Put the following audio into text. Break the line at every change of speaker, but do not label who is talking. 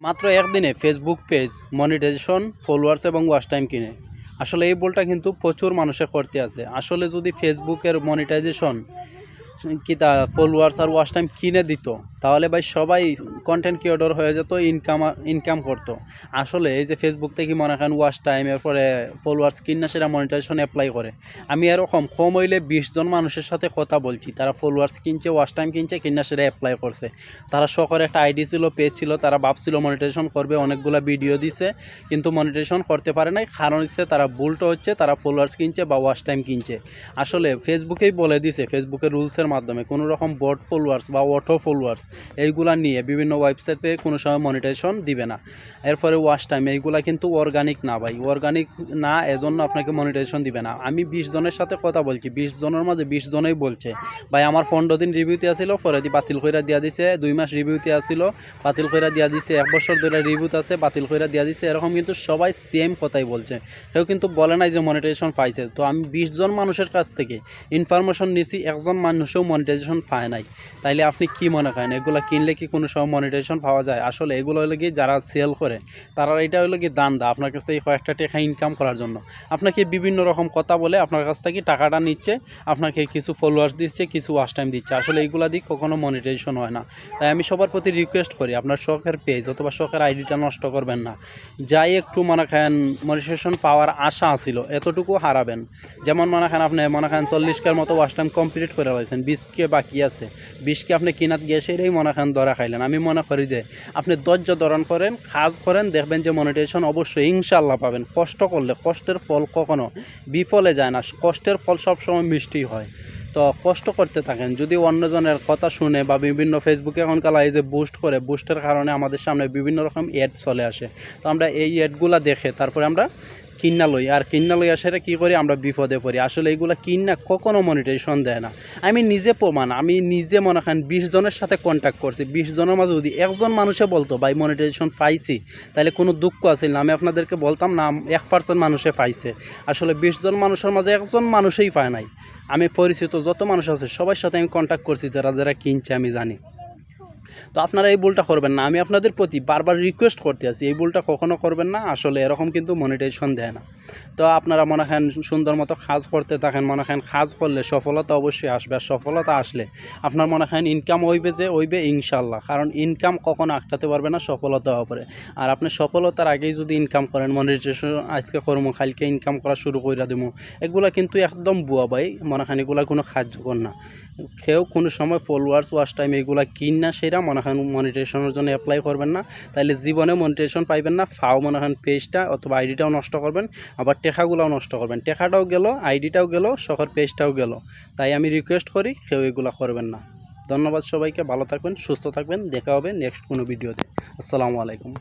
মাত্র একদিনে Facebook page monetization followers এবং ওয়াচ টাইম কিনে। আসলে এই বলটা কিন্তু প্রচুর মানুষের করতে আছে। আসলে যদি ফেসবুকের মনিটাইজেশন কি তা ফলোয়ার্স আর ওয়াচ টাইম কিনে দিত। তাহলে ভাই সবাই কন্টেন্ট ক্রিয়েটর হয়ে যেত ইনকাম ইনকাম করতো। আসলে এই যে ফেসবুক থেকে মনে করেন ওয়াচ টাইম এরপরে ফলোয়ার্স কিনা সেটা মনিটাইজেশন অ্যাপ্লাই করে। আমি এরকম কম হইলে বিশ জন মানুষের সাথে কথা বলছি, তারা ফলোয়ার্স কিনছে ওয়াচ টাইম কিনছে, কিনা সেটা অ্যাপ্লাই করছে। তারা শখের একটা আইডি ছিল পেজ ছিল, তারা ভাবছিল মনিটাইজেশন করবে, অনেকগুলো ভিডিও দিছে, কিন্তু মনিটাইজেশন করতে পারে নাই। কারণ হচ্ছে তারা ভুলটা হচ্ছে, তারা ফলোয়ার্স কিনছে বা ওয়াচ টাইম কিনছে। আসলে ফেসবুকেই বলে দিছে ফেসবুকের রুলসের মাধ্যমে কোনো রকম বট ফলোয়ার্স বা অটো ফলোয়ার্স এইগুলা নিয়ে বিভিন্ন ওয়েবসাইটে কোনো সময় মনিটাইজেশন দিবে না। এরপরে ওয়াচ টাইম এইগুলা কিন্তু অর্গানিক না ভাই। অর্গানিক না এজন্য আপনাকে মনিটাইজেশন দিবে না। আমি বিশ জনের সাথে কথা বলছি। বিশ জনের মাঝে বিশ জনেই বলছে, ভাই, আমার পনেরো দিন রিভিউতে আসিল পরে বাতিল কইরা দিয়া দিছে, দুই মাস রিভিউতে আসিল বাতিল কইরা দিয়া দিছে, এক বছর ধরে রিভিউতে আছে, বাতিল কইরা দিয়া দিছে। এরকম কিন্তু সবাই সেম কথাই বলছে। কেউ কিন্তু বলে নাই যে মনিটাইজেশন পাইছে। তো আমি বিশ জন মানুষের কাছ থেকে ইনফরমেশন নিছি, একজন মানুষও মনিটাইজেশন পায় নাই। তাইলে আপনি কি মনে করেন? এগুলো কিনলে কি কোনো সময় মনিটাইজেশন পাওয়া যায়? আসলে এগুলো হলো কি যারা সেল করে, তারা এটা হলো কি দান্দা আপনার কাছ থেকে কয়েকটা টাকা ইনকাম করার জন্য। আপনাকে বিভিন্ন রকম কথা বলে আপনার কাছ থেকে টাকাটা নিচ্ছে, আপনাকে কিছু ফলোয়ার্স দিচ্ছে, কিছু ওয়াচ টাইম দিচ্ছে। আসলে এইগুলা দিক কখনো মনিটাইজেশন হয় না। তাই আমি সবার প্রতি রিকোয়েস্ট করি, আপনার শখের পেজ অথবা শখের আইডিটা নষ্ট করবেন না। যাই একটু মনে করেন মনিটাইজেশন পাওয়ার আশা আছিল, এতটুকু হারাবেন। যেমন মনে করেন আপনি, মনে করেন চল্লিশকের মতো ওয়াচ টাইম কমপ্লিট করে রয়েছেন বিশকে বাকি আছে। বিশকে আপনি কিনাত গিয়ে সেটাই মনে করেন ধরা খাইলেন। আমি মনে করি যে, আপনি ধৈর্য ধরন করেন, কাজ করেন, দেখবেন যে মনিটাইজেশন অবশ্যই ইনশাল্লাহ পাবেন। কষ্ট করলে কষ্টের ফল কখনো বিফলে যায় না। কষ্টের ফল সবসময় মিষ্টি হয়। তো কষ্ট করতে থাকেন। যদি অন্যজনের কথা শুনে বা বিভিন্ন ফেসবুকে এখনকার এই যে বুস্ট করে বুস্টের কারণে আমাদের সামনে বিভিন্ন রকম অ্যাড চলে আসে। তো আমরা এই অ্যাডগুলা দেখে তারপরে আমরা কিন্না লই, আর কিন্না লই আসারে কী করি? আমরা বিপদে পড়ি। আসলে এইগুলা কিন্না কখনো মনিটাইজেশন দেয় না। আমি নিজে প্রমাণ, আমি নিজে মনে করেন বিশ জনের সাথে কন্ট্যাক্ট করছি। বিশ জনের মাঝে যদি একজন মানুষে বলতো, ভাই মনিটাইজেশন পাইছি তাহলে কোনো দুঃখ আছিল না। আমি আপনাদেরকে বলতাম না, এক পার্সেন্ট মানুষে পাইছে। আসলে বিশ জন মানুষের মাঝে একজন মানুষেই পায় নাই। আমি পরিচিত যত মানুষ আছে, সবার সাথে আমি কন্ট্যাক্ট করছি, যারা যারা কিনছে, আমি জানি। তো আপনারা এই ভুলটা করবেন না। আমি আপনাদের প্রতি বারবার রিকোয়েস্ট করতে আছি, এই ভুলটা কখনো করবেন না। আসলে এরকম কিন্তু মনিটাইজেশন দেয় না। তো আপনারা মনে করেন সুন্দর মতো কাজ করতে থাকেন, মনে করেন কাজ করলে সফলতা অবশ্যই আসবে। আর সফলতা আসলে আপনার মনে করেন ইনকাম হইবে যে হইবে ইনশাল্লাহ কারণ ইনকাম কখনো আটকাতে পারবে না, সফলতা হবে আর আপনি সফলতার আগেই যদি ইনকাম করেন মনিটাইজেশন আজকে করব, কালকে ইনকাম করা শুরু করে দেবো, এগুলা কিন্তু একদম বুয়া ভাই। মনে করেন এগুলা কোনো কার্যকর না। কেউ কোনো সময় ফলোয়ার্স ওয়াশ টাইম এগুলা কিন না সেটা মনে হয় মনিটাইজেশনের জন্য অ্যাপ্লাই করবেন না। তাইলে জীবনে মনিটাইজেশন পাইবেন না, ফাও মনে করেন পেজটা অথবা আইডিটাও নষ্ট করবেন, আবার টেকাগুলোও নষ্ট করবেন। টেকাটাও গেল আইডিটাও গেল শখের পেজটাও গেল। তাই আমি রিকোয়েস্ট করি, কেউ এগুলা করবেন না। ধন্যবাদ সবাইকে, ভালো থাকবেন, সুস্থ থাকবেন, দেখা হবে নেক্সট কোনো ভিডিওতে আসসালামু আলাইকুম।